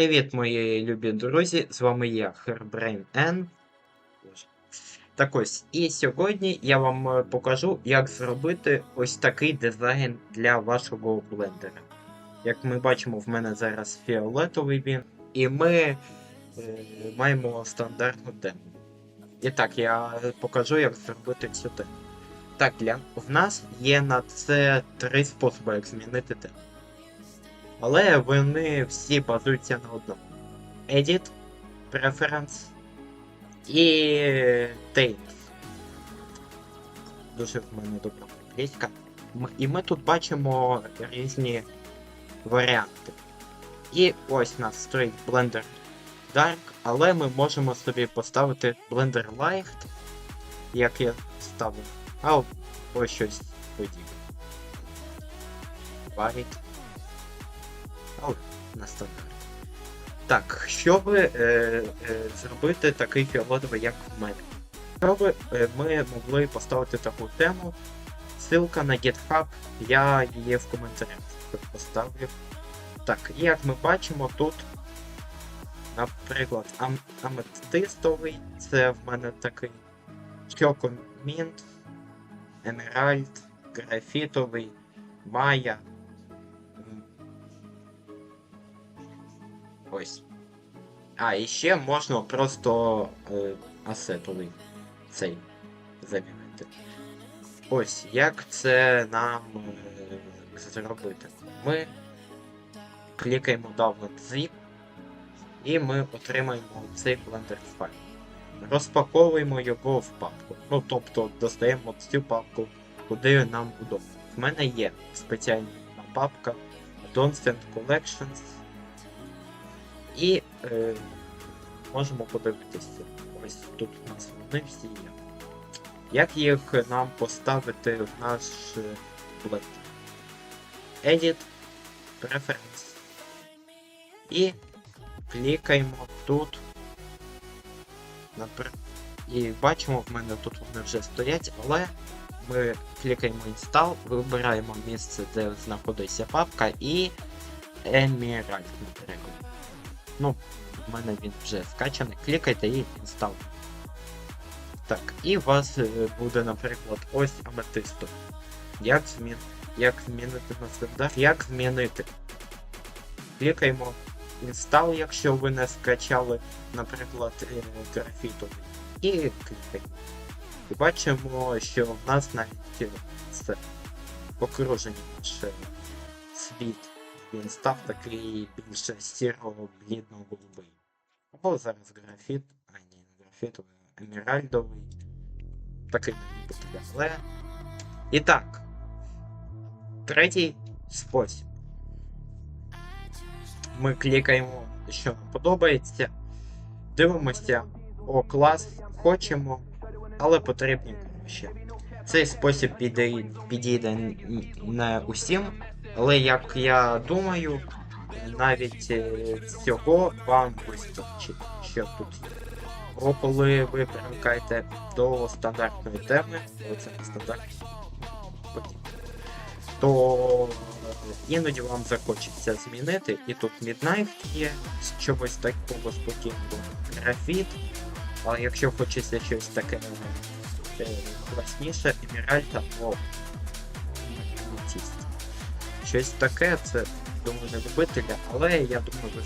Привіт, мої любі друзі! З вами я, Herbrain N. Так ось, і сьогодні я вам е, покажу, як зробити ось такий дизайн для вашого блендера. Як ми бачимо, в мене зараз фіолетовий він, і ми е, маємо стандартну тему. І так, я покажу, як зробити цю тему. Так, для... в нас є на це три способи, як змінити тему. Але вони всі базуються на одному: Edit, Preference і Tails. Дуже в мене добра англійська. І ми тут бачимо різні варіанти. І ось у нас стоїть Blender Dark, але ми можемо собі поставити Blender Light, як я ставив. А ось щось подібне. White. Але на. Так, щоб е, е, зробити такий фіолетовий, як в мене. Щоб е, ми могли поставити таку тему. Ссылка на GitHub, я її в коментарях поставлю. Так, і як ми бачимо, тут, наприклад, ам аметистовий, це в мене такий Чокомінт, Емеральд, графітовий, Майя. Ось. А, і ще можна просто е, асетовий цей замінити. Ось, як це нам е, зробити? Ми клікаємо Download Zip, і ми отримаємо цей Blender файл. Розпаковуємо його в папку. Ну, тобто достаємо цю папку, куди нам удобно. В мене є спеціальна папка Don't Collections. І е, можемо подивитися. Ось тут у нас вони всі є. Як їх нам поставити в наш е, Edit, Preference. І клікаємо тут. І бачимо, в мене тут вони вже стоять, але ми клікаємо Install, вибираємо місце, де знаходиться папка, і Emerald, наприклад. Ну, в мене він вже скачаний. Клікайте і Install. Так, і у вас е, буде, наприклад, ось аметисту. Як, змін... Як змінити на стандарт? Як змінити? Клікаємо Install, якщо ви не скачали, наприклад, е, графітовий. І клікаємо. І бачимо, що в нас навіть е, це окруження наш світ. Він став такий більше сірого блідно голубий. Або зараз графіт, а ні, а емеральдовий. Такий потрібен. Але. І так. Третій спосіб. Ми клікаємо, що нам подобається. Дивимося, о, клас, хочемо, але потрібні ще. Цей спосіб підійде, підійде не усім, але як я думаю, навіть е, цього вам вистачить, що тут є. Коли ви перемикаєте до стандартної теми, але це не стандартна, потім, то іноді вам захочеться змінити, і тут Midnight є чогось такого спокійного, графіт, а якщо хочеться щось таке е, класніше, Еміральд або Аметист. Щось таке, це думаю, не любителя, але я думаю, ви